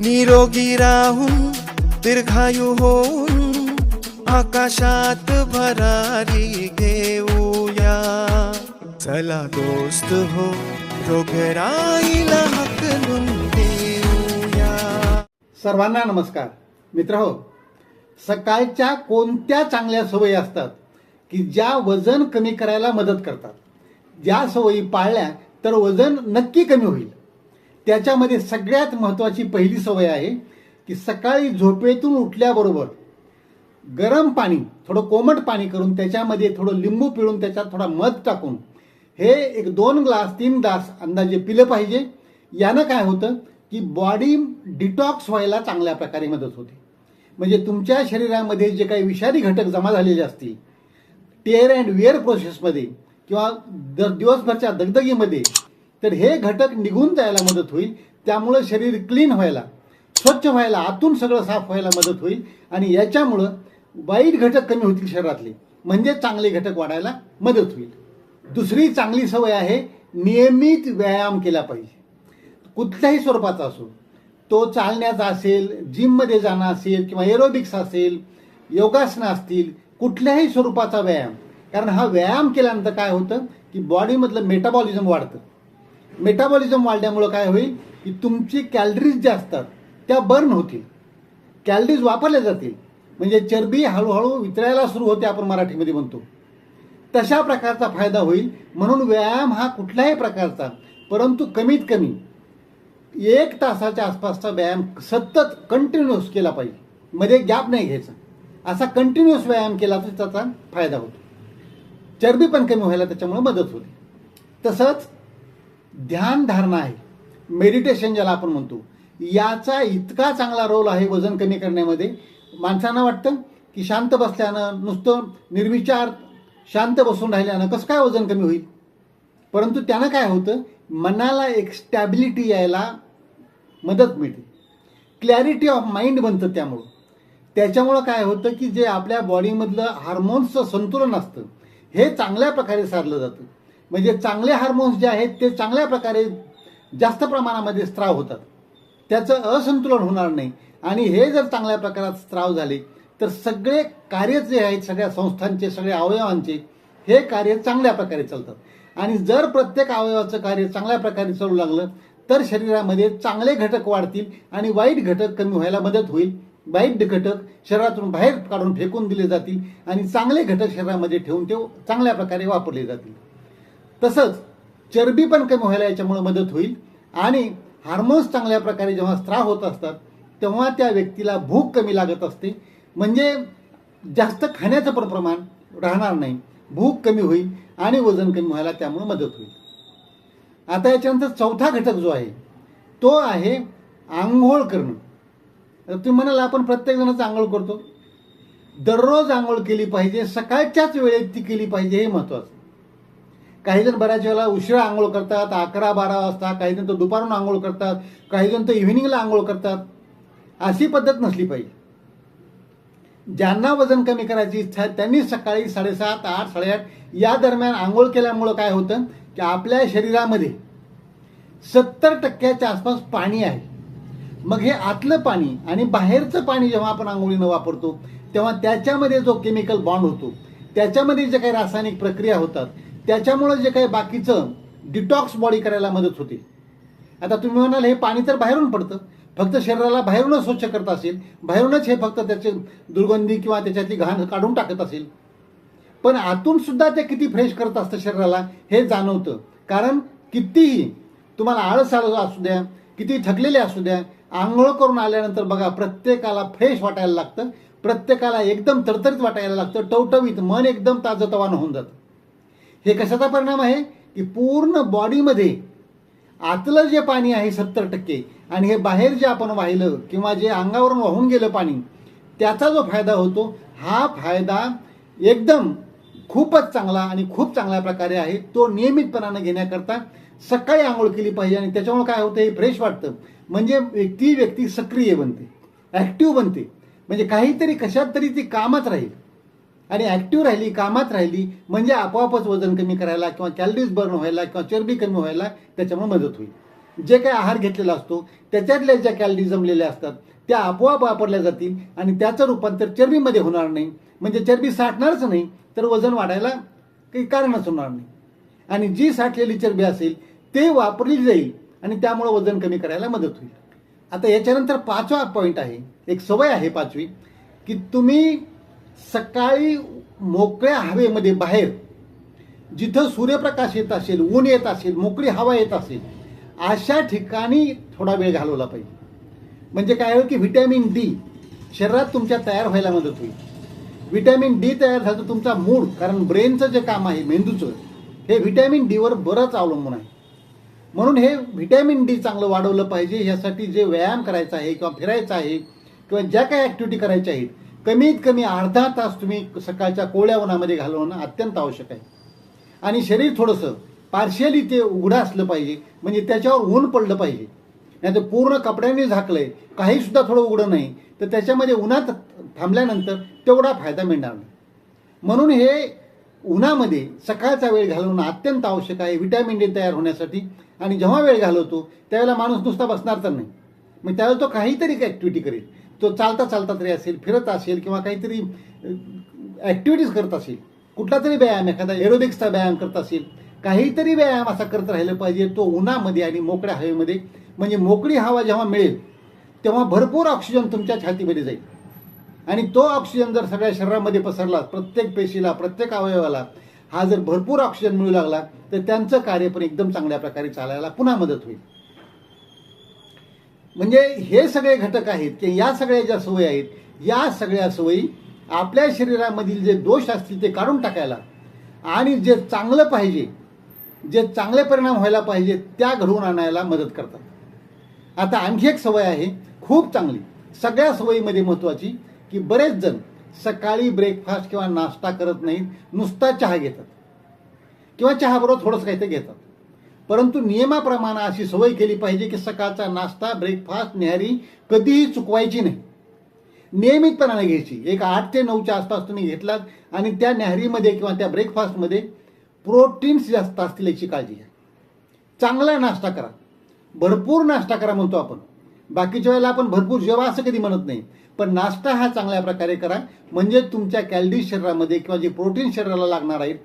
निरोगी राहून दीर्घायू होऊन आकाशात भरारी घेऊया. चला दोस्त हो रोगराईला हकलून देऊया. सर्वांना नमस्कार. मित्र हो सकाळच्या कोणत्या चांगल्या सवयी असतात की ज्या वजन कमी करायला मदत करतात? ज्या सवयी पाळल्या तर वजन नक्की कमी होईल. त्याच्यामध्ये सगळ्यात महत्त्वाची पहिली सवय आहे की सकाळी झोपेतून उठल्याबरोबर गरम पाणी थोडं कोमट पाणी करून त्याच्यामध्ये थोडं लिंबू पिळून त्याच्यात थोडा मध टाकून हे एक दोन ग्लास तीन ग्लास अंदाजे पिलं पाहिजे. यानं काय होतं की बॉडी डिटॉक्स व्हायला चांगल्या प्रकारे मदत होते. म्हणजे तुमच्या शरीरामध्ये जे काही विषारी घटक जमा झालेले असतील टेअर अँड वेअर प्रोसेसमध्ये किंवा दर दिवसभरच्या दगदगीमध्ये तर हे घटक निघून जायला मदत होईल. त्यामुळं शरीर क्लीन व्हायला स्वच्छ व्हायला आतून सगळं साफ व्हायला मदत होईल. आणि याच्यामुळं वाईट घटक कमी होतील शरीरातले. म्हणजे चांगले घटक वाढायला मदत होईल. दुसरी चांगली सवय आहे नियमित व्यायाम केला पाहिजे. कुठल्याही स्वरूपाचा असो तो चालण्याचा असेल जिममध्ये जाणं असेल किंवा एरोबिक्स असेल योगासनं असतील कुठल्याही स्वरूपाचा व्यायाम. कारण हा व्यायाम केल्यानंतर काय होतं की बॉडीमधलं मेटाबॉलिझम वाढतं. मेटाबॉलिझम वाढल्यामुळं काय होईल? की तुमची कॅलरीज ज्या असतात त्या बर्न होतील. कॅलरीज वापरल्या जातील. म्हणजे चरबी हळूहळू वितरायला सुरू होते आपण मराठीमध्ये म्हणतो. तशा प्रकारचा फायदा होईल. म्हणून व्यायाम हा कुठल्याही प्रकारचा परंतु कमीत कमी एक तासाच्या आसपासचा व्यायाम सतत कंटिन्युअस केला पाहिजे. मध्ये गॅप नाही घ्यायचा. असा कंटिन्युअस व्यायाम केला तर त्याचा फायदा होतो. चरबी पण कमी व्हायला त्याच्यामुळे मदत होते. तसंच ध्यान धारणा आहे. मेडिटेशन ज्याला आपण म्हणतो. याचा इतका चांगला रोल आहे वजन कमी करण्यामध्ये. माणसांना वाटतं की शांत बसल्यानं नुसतं निर्विचार शांत बसून राहिल्यानं कसं काय वजन कमी होईल? परंतु त्यानं काय होतं? मनाला एक स्टॅबिलिटी यायला मदत मिळते. क्लॅरिटी ऑफ माइंड बनतं त्यामुळं. त्याच्यामुळं काय होतं की जे आपल्या बॉडीमधलं हार्मोन्सचं संतुलन असतं हे चांगल्या प्रकारे साधलं जातं. म्हणजे चांगले हार्मोन्स जे आहेत ते चांगल्या प्रकारे जास्त प्रमाणामध्ये स्त्राव होतात. त्याचं असंतुलन होणार नाही. आणि हे जर चांगल्या प्रकारात स्त्राव झाले तर सगळे कार्य जे आहेत सगळ्या संस्थांचे सगळ्या अवयवांचे हे कार्य चांगल्या प्रकारे चालतात. आणि जर प्रत्येक अवयवाचं कार्य चांगल्या प्रकारे चालू लागलं तर शरीरामध्ये चांगले घटक वाढतील आणि वाईट घटक कमी व्हायला मदत होईल. वाईट घटक शरीरातून बाहेर काढून फेकून दिले जातील आणि चांगले घटक शरीरामध्ये ठेवून ते चांगल्या प्रकारे वापरले जातील. तसंच चरबी पण कमी व्हायला याच्यामुळे मदत होईल. आणि हार्मोन्स चांगल्या प्रकारे जेव्हा स्त्राव होत असतात तेव्हा त्या व्यक्तीला भूक कमी लागत असते. म्हणजे जास्त खाण्याचं पण प्रमाण राहणार नाही. भूक कमी होईल आणि वजन कमी व्हायला त्यामुळे मदत होईल. आता याच्यानंतर चौथा घटक जो आहे तो आहे आंघोळ करणं. तुम्ही म्हणाल आपण प्रत्येक जणच आंघोळ करतो. दररोज आंघोळ केली पाहिजे सकाळच्याच वेळेत ती केली पाहिजे हे महत्वाचं. काही जण बऱ्याच वेळेला उशिरा आंघोळ करतात अकरा बारा वाजता काही जण तर दुपारून आंघोळ करतात काही जण तर इव्हिनिंगला आंघोळ करतात. अशी पद्धत नसली पाहिजे. ज्यांना वजन कमी करायची इच्छा आहे त्यांनी सकाळी साडेसात आठ साडेआठ या दरम्यान आंघोळ केल्यामुळं काय होतं की आपल्या शरीरामध्ये सत्तर टक्क्याच्या आसपास पाणी आहे. मग हे आतलं पाणी आणि बाहेरचं पाणी जेव्हा आपण आंघोळीनं वापरतो तेव्हा त्याच्यामध्ये जो केमिकल बॉन्ड होतो त्याच्यामध्ये जे काही रासायनिक प्रक्रिया होतात त्याच्यामुळं जे काही बाकीचं डिटॉक्स बॉडी करायला मदत होते. आता तुम्ही म्हणाल हे पाणी तर बाहेरून पडतं. फक्त शरीराला बाहेरूनच स्वच्छ करत असेल. बाहेरूनच हे फक्त त्याचे दुर्गंधी किंवा त्याच्यातली घाण काढून टाकत असेल. पण आतून सुद्धा ते किती फ्रेश करत असतं शरीराला हे जाणवतं. कारण कितीही तुम्हाला आळस आळ असू द्या किती थकलेले असू द्या आंघोळ करून आल्यानंतर बघा प्रत्येकाला फ्रेश वाटायला लागतं. प्रत्येकाला एकदम तरतरीत वाटायला लागतं. टवटवीत मन एकदम ताजतवानं होऊन जातं. हे कशाचा परिणाम आहे? की पूर्ण बॉडीमध्ये आतलं जे पाणी आहे सत्तर टक्के आणि हे बाहेर जे आपण वाहिलं किंवा जे अंगावरून वाहून गेलं पाणी त्याचा जो फायदा होतो हा फायदा एकदम खूपच चांगला आणि खूप चांगल्या प्रकारे आहे. तो नियमितपणानं घेण्याकरता सकाळी आंघोळ केली पाहिजे आणि त्याच्यामुळे काय होतं हे फ्रेश वाटतं. म्हणजे ती व्यक्ती सक्रिय बनते ॲक्टिव्ह बनते. म्हणजे काहीतरी कशात तरी ती कामात राहील. आणि ॲक्टिव्ह राहिली कामात राहिली म्हणजे आपोआपच वजन कमी करायला किंवा कॅलरीज बर्न व्हायला किंवा चरबी कमी व्हायला त्याच्यामुळे मदत होईल. जे काही आहार घेतलेला असतो त्याच्यातल्या ज्या कॅलरी जमलेल्या असतात त्या आपोआप वापरल्या जातील आणि त्याचं रूपांतर चरबीमध्ये होणार नाही. म्हणजे चरबी साठणारच नाही तर वजन वाढायला काही कारणच होणार नाही. आणि जी साठलेली चरबी असेल ते वापरली जाईल आणि त्यामुळे वजन कमी करायला मदत होईल. आता याच्यानंतर पाचवा पॉईंट आहे एक सवय आहे पाचवी की तुम्ही सकाळी मोकळ्या हवेमध्ये बाहेर जिथं सूर्यप्रकाश येत असेल ऊन येत असेल मोकळी हवा येत असेल अशा ठिकाणी थोडा वेळ घालवला पाहिजे. म्हणजे काय होईल की व्हिटॅमिन डी शरीरात तुमच्या तयार व्हायला मदत होईल. व्हिटॅमिन डी तयार झालं तुमचा मूड कारण ब्रेनचं जे काम आहे मेंदूचं हे व्हिटॅमिन डीवर बरंच अवलंबून आहे. म्हणून हे व्हिटॅमिन डी चांगलं वाढवलं पाहिजे ह्यासाठी जे व्यायाम करायचा आहे किंवा फिरायचं आहे किंवा ज्या काही ॲक्टिव्हिटी करायच्या आहेत कमीत कमी अर्धा तास तुम्ही सकाळच्या कोवळ्या उन्हामध्ये घालवणं अत्यंत आवश्यक आहे. आणि शरीर थोडंसं पार्शियली ते उघडं असलं पाहिजे म्हणजे त्याच्यावर ऊन पडलं पाहिजे. नाही तर पूर्ण कपड्यांनी झाकलंय काही सुद्धा थोडं उघडं नाही तर त्याच्यामध्ये उन्हात थांबल्यानंतर तेवढा फायदा मिळणार नाही. म्हणून हे उन्हामध्ये सकाळचा वेळ घालवणं अत्यंत आवश्यक आहे व्हिटॅमिन डी तयार होण्यासाठी. आणि जेव्हा वेळ घालवतो त्यावेळेला माणूस नुसता बसणार तर नाही. मग त्यावेळेला तो काहीतरी ॲक्टिव्हिटी करेल. तो चालता चालता तरी असेल फिरत असेल किंवा काहीतरी ॲक्टिव्हिटीज करत असेल. कुठला तरी व्यायाम एखादा एरोबिक्सचा व्यायाम करत असेल काहीतरी व्यायाम असा करत राहिलं पाहिजे तो उन्हामध्ये आणि मोकळ्या हवेमध्ये. म्हणजे मोकळी हवा जेव्हा मिळेल तेव्हा भरपूर ऑक्सिजन तुमच्या छातीमध्ये जाईल. आणि तो ऑक्सिजन जर सगळ्या शरीरामध्ये पसरला प्रत्येक पेशीला प्रत्येक अवयवाला हा जर भरपूर ऑक्सिजन मिळू लागला तर त्यांचं कार्य पण एकदम चांगल्या प्रकारे चालायला पुन्हा मदत होईल. म्हणजे हे सगळे घटक आहेत की या सगळ्या ज्या सवयी आहेत या सगळ्या सवयी आपल्या शरीरामधील जे दोष असतील ते काढून टाकायला आणि जे चांगलं पाहिजे जे चांगले परिणाम व्हायला पाहिजे त्या घडवून आणायला मदत करतात. आता आणखी एक सवय आहे खूप चांगली. सगळ्या सवयीमध्ये महत्त्वाची की बरेच जण सकाळी ब्रेकफास्ट किंवा नाश्ता करत नाहीत नुसता चहा घेतात. किंवा चहाबरोबर थोडंसं काहीतरी घेतात. परंतु नियमाप्रमाणे अशी सवय केली पाहिजे की सकाळचा नाश्ता ब्रेकफास्ट न्याहारी कधीही चुकवायची नाही. नियमितपणाने घ्यायची. एक आठ ते नऊच्या आसपास तुम्ही घेतलात आणि त्या न्याहारीमध्ये किंवा त्या ब्रेकफास्टमध्ये प्रोटीन्स जास्त असतील याची काळजी घ्या. चांगला नाश्ता करा. भरपूर नाश्ता करा म्हणतो आपण. बाकीच्या वेळेला आपण भरपूर जेवा असं कधी म्हणत नाही. पण नाश्ता हा चांगल्या प्रकारे करा. म्हणजे तुमच्या कॅलरीज शरीरामध्ये किंवा जे प्रोटीन शरीराला लागणार आहेत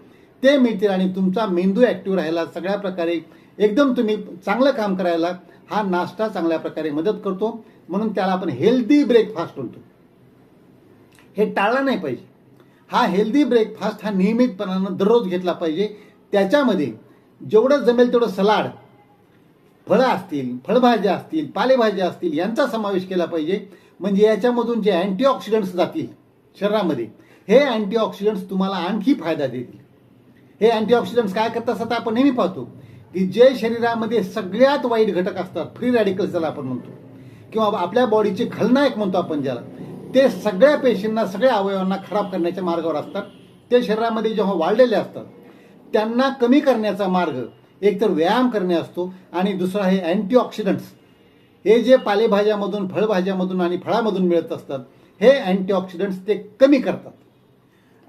ते मिळतील आणि तुमचा मेंदू ॲक्टिव्ह राहायला सगळ्या प्रकारे एकदम तुम्ही चांगलं काम करायला हा नाश्ता चांगल्या प्रकारे मदत करतो. म्हणून त्याला आपण हेल्दी ब्रेकफास्ट म्हणतो. हे टाळलं नाही पाहिजे. हा हेल्दी ब्रेकफास्ट हा नियमितपणानं दररोज घेतला पाहिजे. त्याच्यामध्ये जेवढं जमेल तेवढं सलाड फळं असतील फळभाज्या असतील पालेभाज्या असतील यांचा समावेश केला पाहिजे. म्हणजे याच्यामधून जे अँटीऑक्सिडंट्स जातील शरीरामध्ये हे अँटीऑक्सिडंट्स तुम्हाला आणखी फायदा देतील. हे अँटीऑक्सिडंट्स काय करतात असं आपण नेहमी पाहतो की जे शरीरामध्ये सगळ्यात वाईट घटक असतात फ्री रॅडिकल्स ज्याला आपण म्हणतो किंवा आपल्या बॉडीचे खलनायक म्हणतो आपण ज्याला ते सगळ्या पेशींना सगळ्या अवयवांना खराब करण्याच्या मार्गावर असतात. ते शरीरामध्ये जेव्हा वाढलेले असतात त्यांना कमी करण्याचा मार्ग एकतर व्यायाम करणे असतो आणि दुसरा हे अँटीऑक्सिडंट्स हे जे पालेभाज्यामधून फळभाज्यामधून आणि फळामधून मिळत असतात हे अँटीऑक्सिडंट्स ते कमी करतात.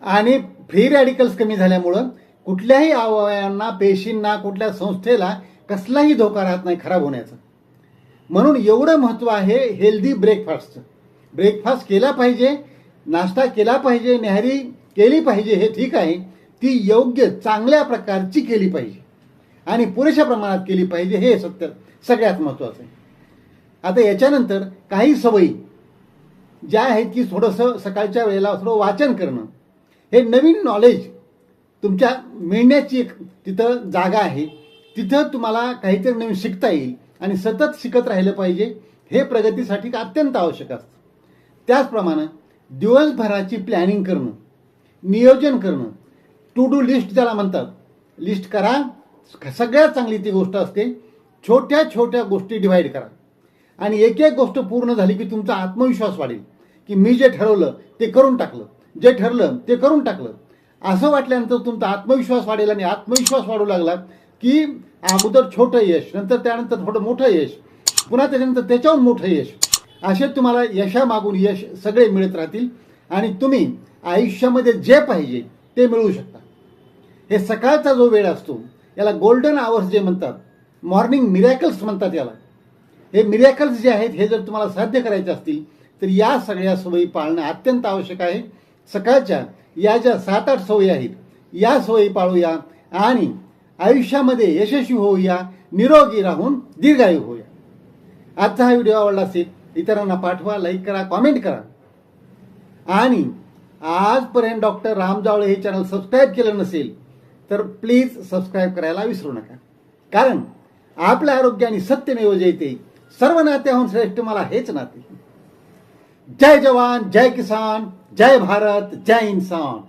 आणि फ्री रॅडिकल्स कमी झाल्यामुळं कुठल्याही अवयवांना पेशींना कुठल्या संस्थेला कसलाही धोका राहत नाही खराब होण्याचा. म्हणून एवढं महत्त्व आहे हेल्दी ब्रेकफास्टचं ब्रेकफास्ट केला पाहिजे नाश्ता केला पाहिजे न्याहारी केली पाहिजे हे ठीक आहे. ती योग्य चांगल्या प्रकारची केली पाहिजे. आणि पुरेशा प्रमाणात केली पाहिजे हे सत्य सगळ्यात महत्त्वाचं आहे. आता याच्यानंतर काही सवयी ज्या आहेत की थोडंसं सकाळच्या वेळेला थोडं वाचन करणं. हे नवीन नॉलेज तुमच्या मिळण्याची एक तिथं जागा आहे. तिथं तुम्हाला काहीतरी नवीन शिकता येईल आणि सतत शिकत राहिलं पाहिजे हे प्रगतीसाठी अत्यंत आवश्यक असतं. त्याचप्रमाणे दिवसभराची प्लॅनिंग करणं नियोजन करणं टू डू लिस्ट ज्याला म्हणतात लिस्ट करा सगळ्यात चांगली ती गोष्ट असते छोट्या छोट्या गोष्टी डिव्हाइड करा. आणि एक एक गोष्ट पूर्ण झाली की तुमचा आत्मविश्वास वाढेल की मी जे ठरवलं ते करून टाकलं जे ठरलं ते करून टाकलं. असं वाटल्यानंतर तुमचा आत्मविश्वास वाढेल आणि आत्मविश्वास वाढू लागला की अगोदर छोटं यश नंतर त्यानंतर थोडं मोठं यश पुन्हा त्याच्यानंतर त्याच्याहून मोठं यश. असे तुम्हाला यशामागून यश सगळे मिळत राहतील आणि तुम्ही आयुष्यामध्ये जे पाहिजे ते मिळवू शकता. हे सकाळचा जो वेळ असतो याला गोल्डन आवर्स जे म्हणतात मॉर्निंग मिरॅकल्स म्हणतात याला. हे मिरॅकल्स जे आहेत हे जर तुम्हाला साध्य करायचे असतील तर या सगळ्या सवयी पाळणं अत्यंत आवश्यक आहे. सकाळच्या या ज्या सात आठ सवयी आहेत. या सवयी पाळूया आणि आयुष्यामध्ये यशस्वी होऊया निरोगी राहून दीर्घायू होऊया. आजचा हा व्हिडिओ आवडला असेल इतरांना पाठवा लाईक करा कॉमेंट करा. आणि आजपर्यंत डॉक्टर राम जावळे हे चॅनल सबस्क्राईब केलं नसेल तर प्लीज सबस्क्राईब करायला विसरू नका. कारण आपल्या आरोग्याने सत्यमेव जयते सर्व नात्याहून श्रेष्ठ मला हेच नाते. जय जवान जय किसान. जय भारत जय इन्सान